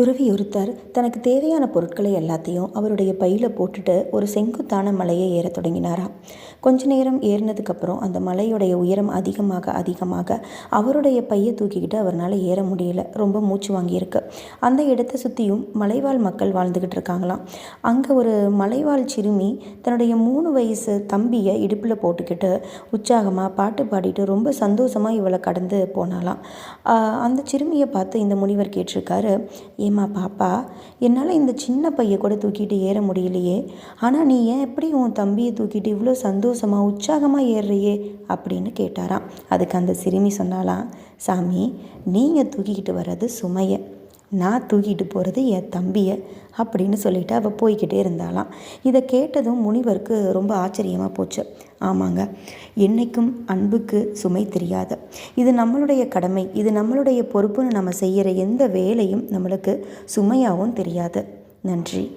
துறவி ஒருத்தர் தனக்கு தேவையான பொருட்களை எல்லாத்தையும் அவருடைய பையில் போட்டுட்டு ஒரு செங்குத்தான மலையை ஏறத் தொடங்கினாராம் கொஞ்ச நேரம் ஏறினதுக்கப்புறம் அந்த மலையுடைய உயரம் அதிகமாக அதிகமாக அவருடைய பையை தூக்கிக்கிட்டு அவரால் ஏற முடியல. ரொம்ப மூச்சு வாங்கியிருக்கு. அந்த இடத்தை சுற்றியும் மலைவாழ் மக்கள் வாழ்ந்துக்கிட்டு இருக்காங்களாம். அங்கே ஒரு மலைவாழ் சிறுமி தன்னுடைய மூணு வயசு தம்பியை இடுப்பில் போட்டுக்கிட்டு உற்சாகமாக பாட்டு பாடிட்டு ரொம்ப சந்தோஷமாக இவளை கடந்து போனாலாம் அந்த சிறுமியை பார்த்து இந்த முனிவர் கேட்டிருக்காரு ஏம்மா பாப்பா? என்னால் இந்த சின்ன பையை கூட தூக்கிட்டு ஏற முடியலையே. ஆனால் நீ ஏன் எப்படி உன் தம்பியை தூக்கிட்டு இவ்வளோ சந்தோஷமாக உற்சாகமாக ஏறுறியே? அப்படின்னு கேட்டாராம். அதுக்கு அந்த சிறுமி சொன்னாலாம் சாமி நீங்கள் தூக்கிக்கிட்டு வர்றது சுமையை. நான் தூக்கிட்டு போகிறது என் தம்பியை அப்படின்னு சொல்லிட்டு அவள் போய்கிட்டே இருந்தாளாம். இதை கேட்டதும் முனிவருக்கு ரொம்ப ஆச்சரியமாக போச்சு. ஆமாங்க என்னைக்கும் அன்புக்கு சுமை தெரியாது. இது நம்மளுடைய கடமை இது நம்மளுடைய பொறுப்புன்னு நம்ம செய்கிற எந்த வேலையும் நம்மளுக்கு சுமையாகவும் தெரியாது. நன்றி.